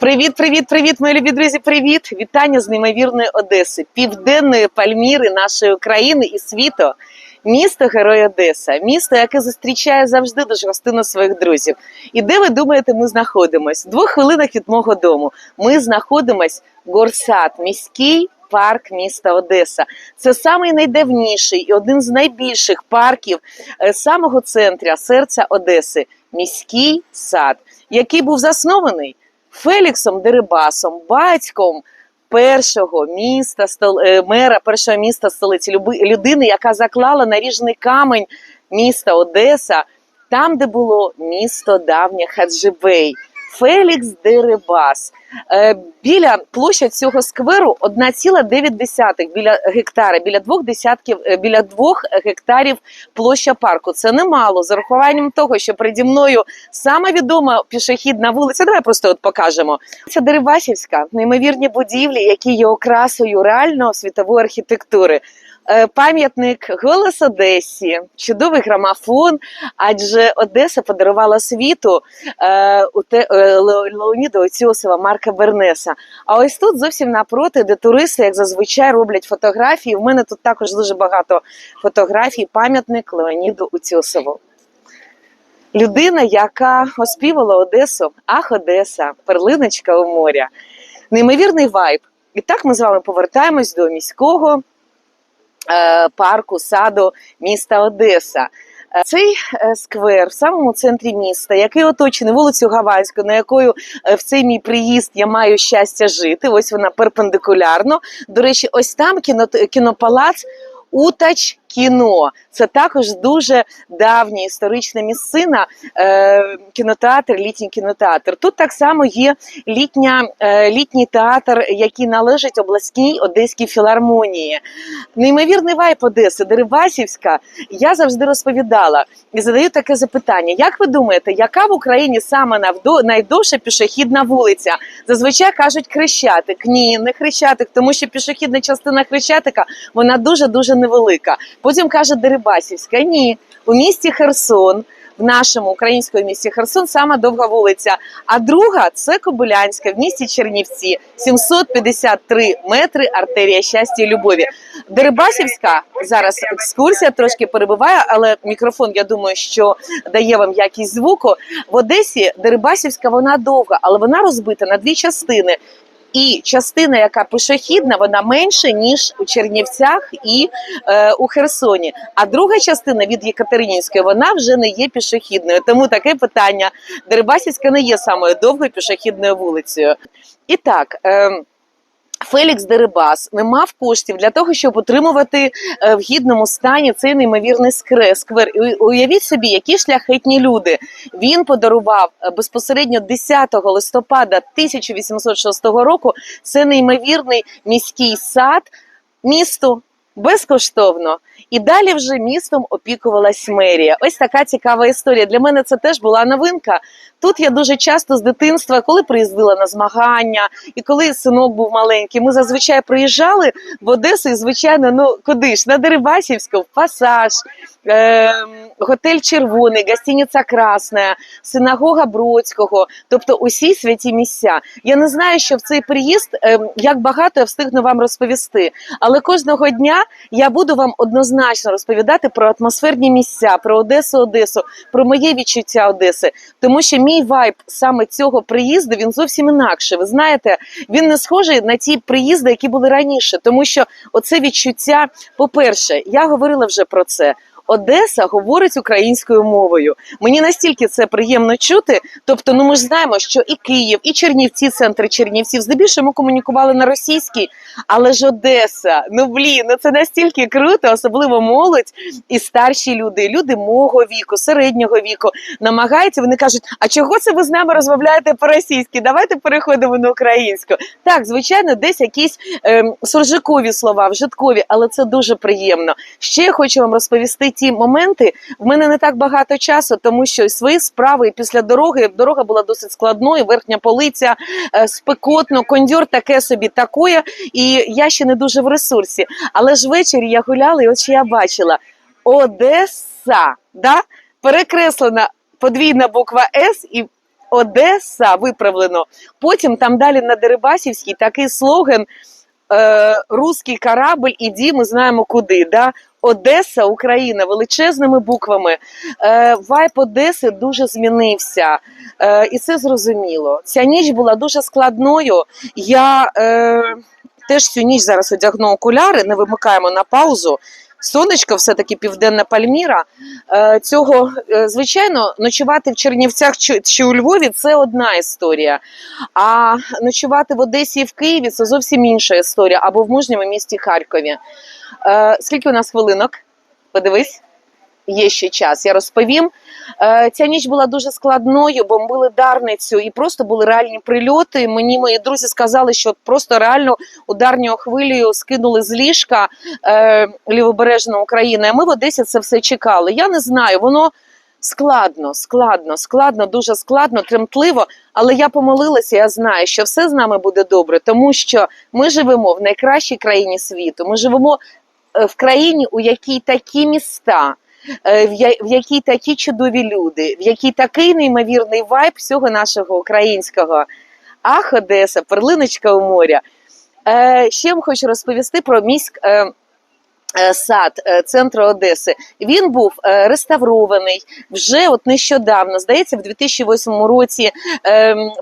Привіт, привіт, привіт, мої любі друзі. Привіт! Вітання з неймовірної Одеси, південної Пальміри нашої України і світу. Місто Герой Одеса, місто, яке зустрічає завжди дуже гостинно своїх друзів. І де ви думаєте, ми знаходимось? В двох хвилинах від мого дому. Ми знаходимось Горсад, міський парк міста Одеса. Це самий найдавніший і один з найбільших парків е, самого центру, серця Одеси. Міський сад, який був заснований Феліксом Дерибасом, батьком першого міста е, мера першого міста столиці, люби- людини, яка заклала наріжний камень міста Одеса, там, де було місто давнє Хаджибей. Фелікс Дерибас. Е, Біля площа цього скверу 1,9 біля гектара, біля двох десятків, е, біля двох гектарів площа парку. Це немало з урахуванням того, що переді мною саме відома пішохідна вулиця. Давай просто от покажемо. Це Дерибасівська, неймовірні будівлі, які є окрасою реальної світової архітектури. Е, Пам'ятник Голос Одесі, чудовий грамофон, адже Одеса подарувала світу е, е, Леоніда Оціосова, Марка Бернеса. А ось тут зовсім напроти, де туристи, як зазвичай, роблять фотографії. В мене тут також дуже багато фотографій. Пам'ятник Леоніду Утьосову. Людина, яка оспівала Одесу, ах, Одеса, перлиночка у моря. Неймовірний вайб. І так ми з вами повертаємось до міського парку саду міста Одеса. Е, Цей е, сквер в самому центрі міста, який оточений вулицю Гаванську, на якою е, в цей мій приїзд я маю щастя жити. Ось вона перпендикулярно. До речі, ось там кіно, кінопалац. Утач кіно це також дуже давня історична місцина, е, кінотеатр, літній кінотеатр. Тут так само є літня, е, літній театр, який належить обласній одеській філармонії. Неймовірний вайб Одеси, Дерибасівська. Я завжди розповідала і задаю таке запитання: як ви думаєте, яка в Україні саме навдо- найдовша пішохідна вулиця? Зазвичай кажуть Хрещатик. Ні, не Хрещатик, тому що пішохідна частина Хрещатика вона дуже дуже невелика. Потім каже Дерибасівська. Ні, у місті Херсон. В нашому українському місті Херсон сама довга вулиця. А друга це Кобилянська в місті Чернівці, 753 метри артерія щастя і любові. Дерибасівська зараз екскурсія трошки перебуває, але мікрофон, я думаю, що дає вам якість звуку. В Одесі Дерибасівська вона довга, але вона розбита на дві частини. І частина, яка пішохідна, вона менше ніж у Чернівцях і е, у Херсоні. А друга частина від Єкатеринінської вона вже не є пішохідною. Тому таке питання: Дерибасівська не є самою довгою пішохідною вулицею. І так. Е, Фелікс Дерибас не мав коштів для того, щоб утримувати е, в гідному стані цей неймовірний сквер. Уявіть собі, які шляхетні люди. Він подарував е, безпосередньо 10 листопада 1806 року. Це неймовірний міський сад місту. Безкоштовно і далі вже містом опікувалась мерія. Ось така цікава історія. Для мене це теж була новинка. Тут я дуже часто з дитинства, коли приїздила на змагання, і коли синок був маленький, ми зазвичай приїжджали в Одесу, і звичайно, ну куди ж на Дерибасівську, в пасаж, готель Червоний, гостиниця Красна, синагога Бродського, тобто усі святі місця. Я не знаю, що в цей приїзд е, як багато я встигну вам розповісти, але кожного дня я буду вам однозначно розповідати про атмосферні місця, про Одесу, Одесу, про моє відчуття Одеси, тому що мій вайб саме цього приїзду він зовсім інакший. Ви знаєте, він не схожий на ті приїзди, які були раніше, тому що оце відчуття, по-перше, я говорила вже про це. Одеса говорить українською мовою. Мені настільки це приємно чути. Тобто, ну ми ж знаємо, що і Київ, і Чернівці, центри Чернівців, здебільшого ми комунікували на російській, але ж Одеса, ну блін, ну це настільки круто, особливо молодь і старші люди, люди мого віку, середнього віку намагаються. Вони кажуть: а чого це ви з нами розмовляєте по-російськи? Давайте переходимо на українську. Так, звичайно, десь якісь ем, суржикові слова, вжиткові, але це дуже приємно. Ще я хочу вам розповісти ті моменти. В мене не так багато часу, тому що свої справи після дороги дорога була досить складною. Верхня полиця е, спекотно, кондьор таке собі такое, і я ще не дуже в ресурсі. Але ж ввечері я гуляла, і от я бачила Одеса, да? перекреслена подвійна буква С і Одеса виправлено. Потім там далі на Дерибасівській такий слоган е, Руський корабль, іді, ми знаємо куди. Да? Одеса, Україна величезними буквами. Е, вайб Одеси дуже змінився. Е, і це зрозуміло. Ця ніч була дуже складною. Я е, теж цю ніч зараз одягну окуляри, не вимикаємо на паузу. Сонечко, все-таки південна Пальміра. Е, цього, е, звичайно, ночувати в Чернівцях чи, у Львові це одна історія. А ночувати в Одесі і в Києві це зовсім інша історія, або в мужньому місті Харкові. Е, скільки у нас хвилинок? Подивись. Є ще час, я розповім. Е, ця ніч була дуже складною, бомбили Дарницю і просто були реальні прильоти. Мені мої друзі сказали, що просто реально ударною хвилею скинули з ліжка е, лівобережна Україна. І ми в Одесі це все чекали. Я не знаю, воно складно, складно, складно, дуже складно, тремтливо. Але я помолилася, я знаю, що все з нами буде добре, тому що ми живемо в найкращій країні світу. Ми живемо е, в країні, у якій такі міста. Е, В якій такі чудові люди, в якій такий неймовірний вайб всього нашого українського. Ах, Одеса, перлиночка у моря. Е, ще вам хочу розповісти про міськ. Е, Сад центру Одеси він був реставрований вже от нещодавно. Здається, в 2008 році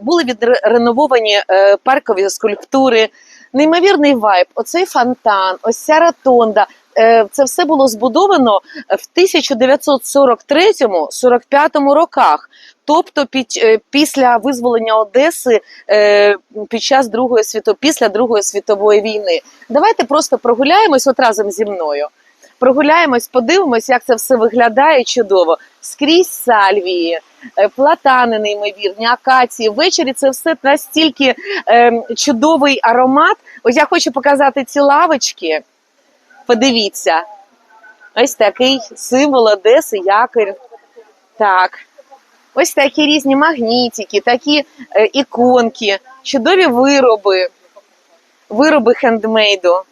були відренововані паркові скульптури. Неймовірний вайб, оцей фонтан, ось ця ротонда. Е, Це все було збудовано в 1943-45 роках. Тобто, під, е, після визволення Одеси е, під час Другої світо, після Другої світової війни. Давайте просто прогуляємось от разом зі мною. Прогуляємось, подивимось, як це все виглядає чудово. Скрізь сальвії, е, платани неймовірні, акації. Ввечері це все настільки е, чудовий аромат. Ось я хочу показати ці лавочки. Подивіться. Ось такий символ Одеси, якорь. Так. Ось такі різні магнітики, такі е, іконки, чудові вироби, вироби хендмейду.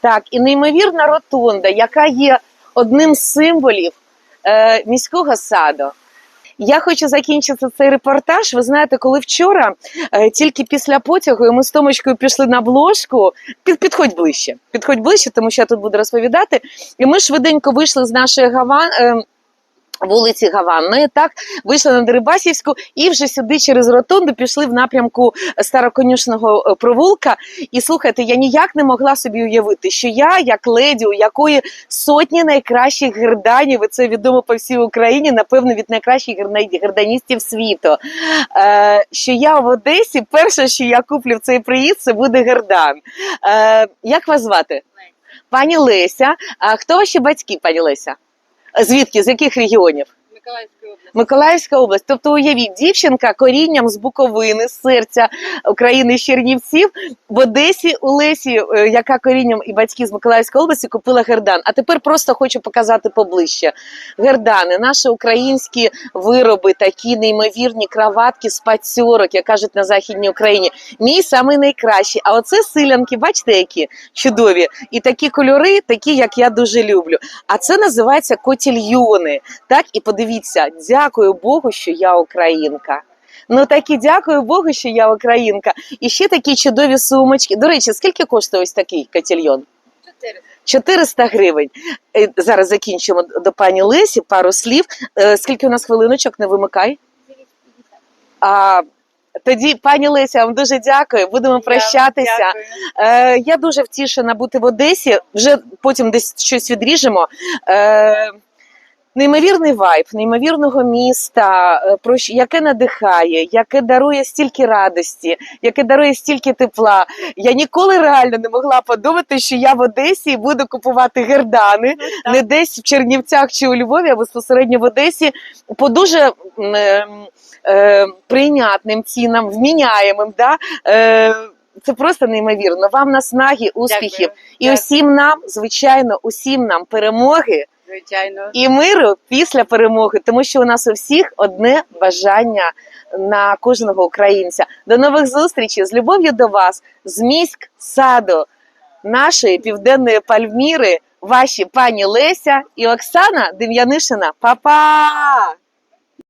Так, і неймовірна ротонда, яка є одним з символів е, міського саду. Я хочу закінчити цей репортаж. Ви знаєте, коли вчора, е, тільки після потягу, ми з Томочкою пішли на бложку. Під, підходь ближче, підходь ближче, тому що я тут буду розповідати. І ми швиденько вийшли з нашої гаван. Вулиці Гаванної, так вийшли на Дерибасівську і вже сюди через ротонду пішли в напрямку староконюшного е, провулка. І слухайте, я ніяк не могла собі уявити, що я, як леді, у якої сотні найкращих герданів, і це відомо по всій Україні, напевно, від найкращих герданістів світу. Е, що я в Одесі, перше, що я куплю в цей приїзд, це буде гердан. Е, як вас звати? Пані Леся. А хто ваші батьки, пані Леся? Звідки? З яких регіонів? Миколаївської області. Миколаївська область. Тобто, уявіть, дівчинка корінням з Буковини, з серця України з Чернівців в Одесі у Лесі, е, яка корінням і батьки з Миколаївської області купила гердан. А тепер просто хочу показати поближче. Гердани, наші українські вироби, такі неймовірні краватки з пацьорок, як кажуть на Західній Україні. Мій самий найкращий. А оце силянки, бачите, які чудові. І такі кольори, такі, як я дуже люблю. А це називається котільйони. Так, і подивіться, дякую Богу, що я українка. Ну так і дякую Богу, що я українка. І ще такі чудові сумочки. До речі, скільки коштує ось такий котельйон? Чотири. 400 гривень. Е, Зараз закінчимо до пані Лесі пару слів. Е, Скільки у нас хвилиночок, не вимикай. А, тоді, пані Леся, вам дуже дякую. Будемо прощатися. Дякую. Е, я дуже втішена бути в Одесі. Вже потім десь щось відріжемо. Е, неймовірний вайб, неймовірного міста, е, про що- яке надихає, яке дарує стільки радості, яке дарує стільки тепла. Я ніколи реально не могла подумати, що я в Одесі і буду купувати гердани так. не десь в Чернівцях чи у Львові, а безпосередньо в Одесі по дуже е, е, прийнятним цінам, вміняємим. Да? Е, це просто неймовірно. Вам наснаги, успіхів. Дякую. І Дякую. усім нам, звичайно, усім нам перемоги Звичайно. і миру після перемоги, тому що у нас у всіх одне бажання на кожного українця. До нових зустрічей з любов'ю до вас, з міськ саду нашої південної Пальміри, ваші пані Леся і Оксана Дем'янишина. Па-па!